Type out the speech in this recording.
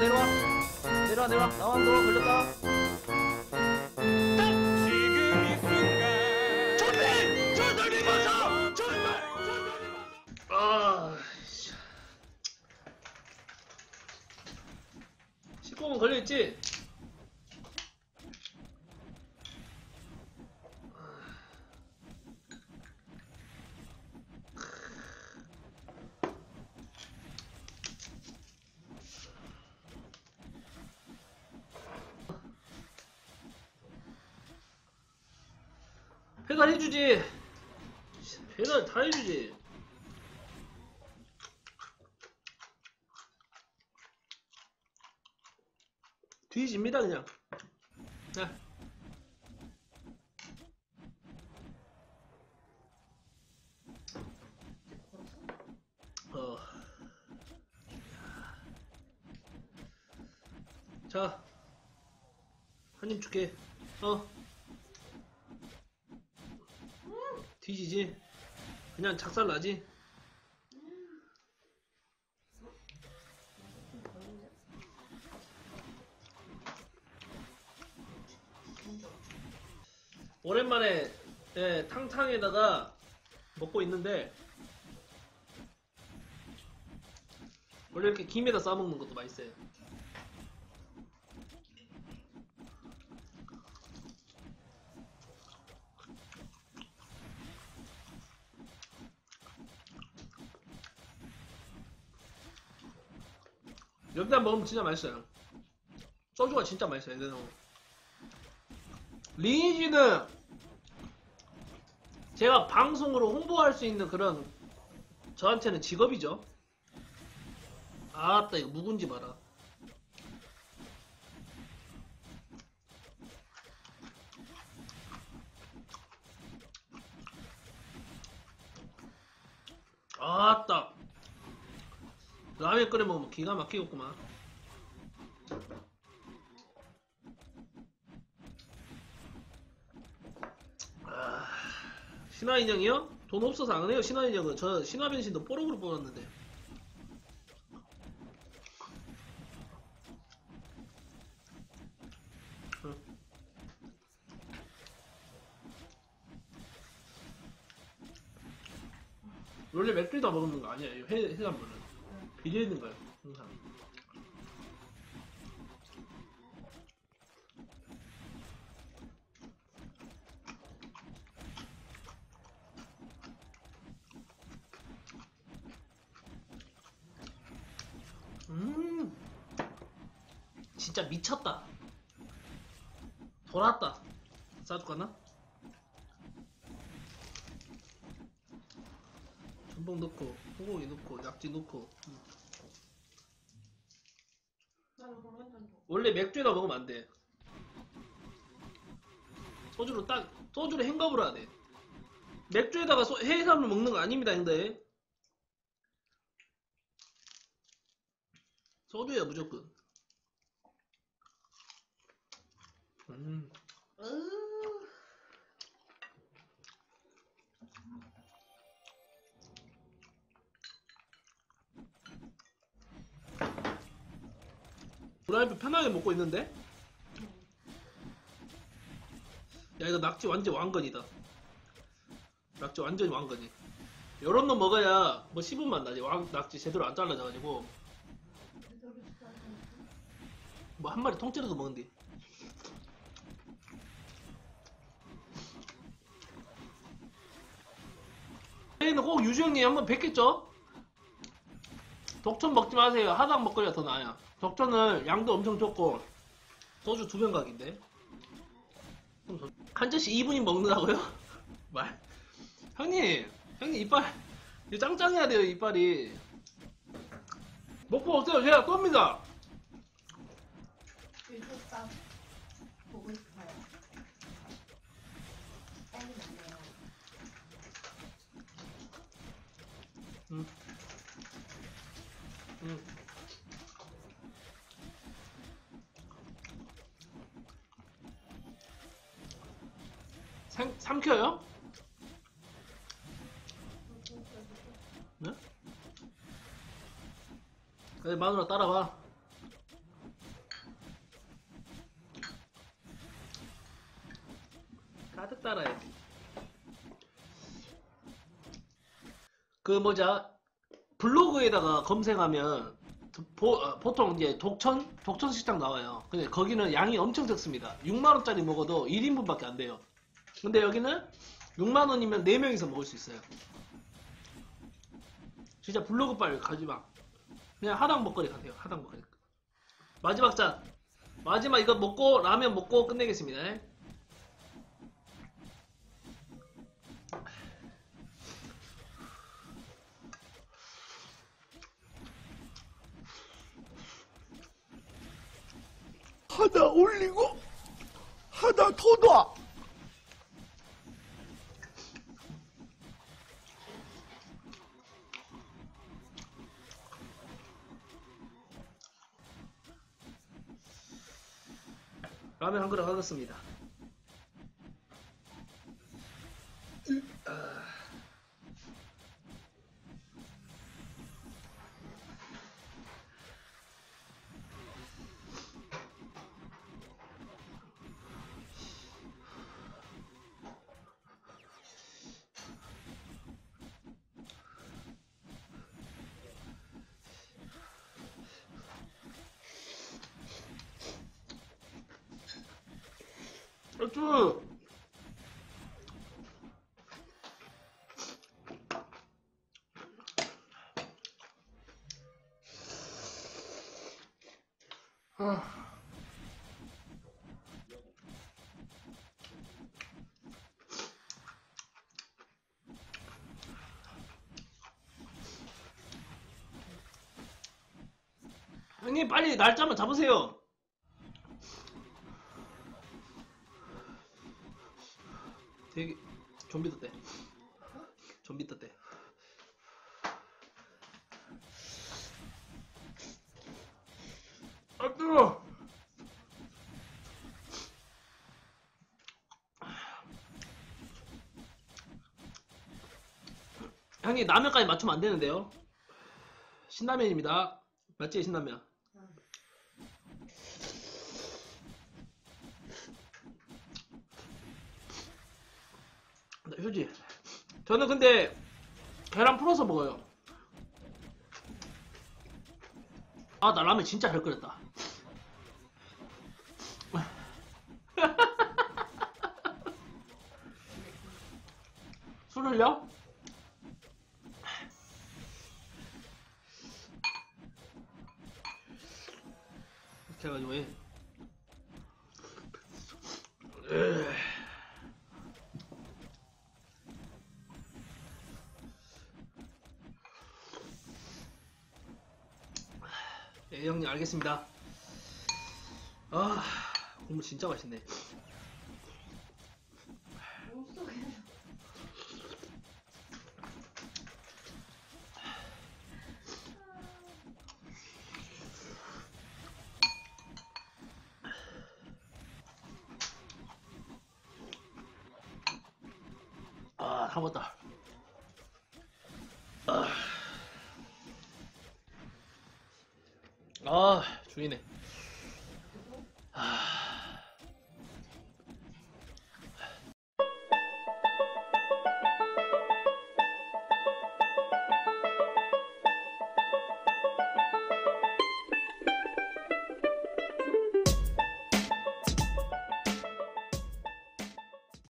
내려와. 내려와 내려와. 나와 너 걸렸다. 지금 이 순간. jon대 저 돌리 마서 정말 아 씨. 19분 걸려있지? 배달해주지 배달 다 해주지 뒤집니다 그냥 네. 어. 자, 한 입 줄게. 어. 뒤지지? 그냥 작살 나지? 오랜만에 예, 탕탕에다가 먹고 있는데 원래 이렇게 김에다 싸먹는 것도 맛있어요. 여기다 먹으면 진짜 맛있어요. 소주가 진짜 맛있어요. 그래서 리니지는 제가 방송으로 홍보할 수 있는 그런 저한테는 직업이죠. 아따 이거 묵은지 봐라. 아따 라면 끓여 먹으면 기가 막히겠구만. 아, 신화인형이요? 돈 없어서 안 해요 신화인형은 저 신화변신도 뽀록으로 뽑았는데 응. 원래 맥주다 먹는 거 아니에요 해, 해산물은 비려 있는 거예요 항상. 음! 진짜 미쳤다. 돌았다. 싸줄까나? 전복 넣고 소고기 넣고 약지 넣고. 음. 원래 맥주에다 먹으면 안돼. 소주로 딱 소주로 해야 돼. 맥주에다가 소- 해산물 먹는 거 아닙니다 형들. 소주야 무조건. 음. 프라이팬 편하게 먹고 있는데? 야 이거 낙지 완전 왕건이다 낙지 완전히 왕건이 요런 거 먹어야 뭐 씹은 맛 나지 왕, 낙지 제대로 안 잘라져가지고 뭐 한 마리 통째로도 먹은디 저희는 꼭 유주 형님 한번 뵙겠죠? 독천 먹지 마세요. 하당 먹거리가 더 나아요. 독천은 양도 엄청 적고 소주 두 병 각인데. 한 잔씩 2분이 먹는다고요? 말. 형님, 형님 이빨 짱짱해야 돼요 이빨이. 먹고 없어요. 제가 똠니다. 일단 보고 싶어요. 빨리 만나요. 응. 삼, 삼켜요? 네? 근데 마누라 따라와 가득 따라야지 그 뭐자 블로그에다가 검색하면 보, 어, 통 이제 독천 독천 식당 나와요. 근데 거기는 양이 엄청 적습니다. 6만 원짜리 먹어도 1인분밖에 안 돼요. 근데 여기는 6만 원이면 4명이서 먹을 수 있어요. 진짜 블로그 빨리 가지 마. 그냥 하당 먹거리 가세요. 하당 먹거리. 마지막 잔. 마지막 이거 먹고 라면 먹고 끝내겠습니다. 하다 올리고 하다 더 놔. 라면 한 그릇 하겠습니다. 쭉. 아. 형님 빨리 날짜만 잡으세요. 되게 좀비 떴대. 좀비 떴대. 아 뜨거. 형님 라면까지 맞추면 안 되는데요. 신라면입니다. 맞지 신라면. 휴지. 저는 근데 계란 풀어서 먹어요. 아, 나 라면 진짜 잘 끓였다. 술 흘려? 이렇게 해가지고 형님 알겠습니다. 아, 국물 진짜 맛있네. 몸속에서 아, 다 먹었다. 아 주이네. 아,